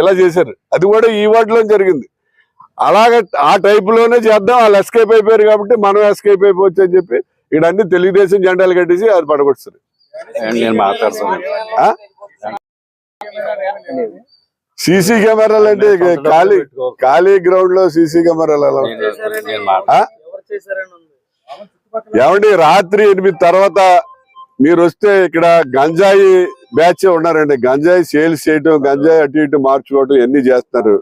ఇలా చేశారు? అది కూడా ఈ వార్డులో జరిగింది. అలాగే ఆ టైప్లోనే చేద్దాం వాళ్ళు ఎస్కేప్ అయిపోయారు కాబట్టి మనం ఎస్కేప్ అయిపోవచ్చు అని చెప్పి ఇక్కడ అన్ని తెలుగుదేశం జెండాలు కట్టేసి అది పడగొడుస్తారు నేను మాట్లాడుతున్నాను సీసీ కెమెరాలు అంటే ఖాళీ ఖాళీ గ్రౌండ్లో సీసీ కెమెరాలు ఎలా? ఏమండి రాత్రి ఎనిమిది తర్వాత మీరు వస్తే ఇక్కడ గంజాయి బ్యాచ్ ఉన్నారండి. గంజాయి సేల్స్ చేయటం గంజాయి అటు ఇటు మార్చుకోవటం ఇవన్నీ చేస్తున్నారు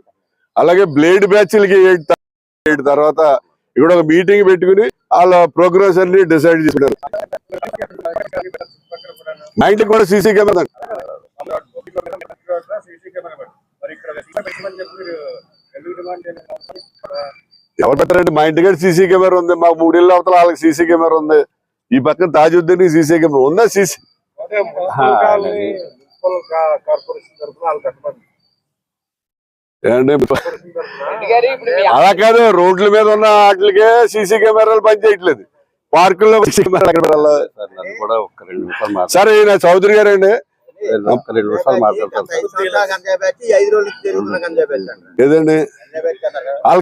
అలాగే బ్లేడ్ బ్యాచ్లకి ఎయిట్ తర్వాత ఇక్కడ ఒక మీటింగ్ పెట్టుకుని వాళ్ళ ప్రోగ్రెస్ అన్ని డిసైడ్ చేసుకున్నారు మా కూడా సీసీ కెమెరా ఎవరు పెట్టారండి? మా ఇంటికి సీసీ కెమెరా ఉంది. మా మూడేళ్ళ అవతల వాళ్ళకి సీసీ కెమెరా ఉంది. ఈ పక్కన తాజుద్దీన్ సీసీ కెమెరా ఉందా సీసీ? అలా కాదు రోడ్ల మీద ఉన్న వాటికే సీసీ కెమెరాలు పనిచేయట్లేదు పార్కుల్లో? సార్ నన్ను కూడా ఒక్క రెండు నిమిషాలు మాట్లాడతాను సరే ఈయన చౌదరి బ్యాచ్ అండి ఏదండి?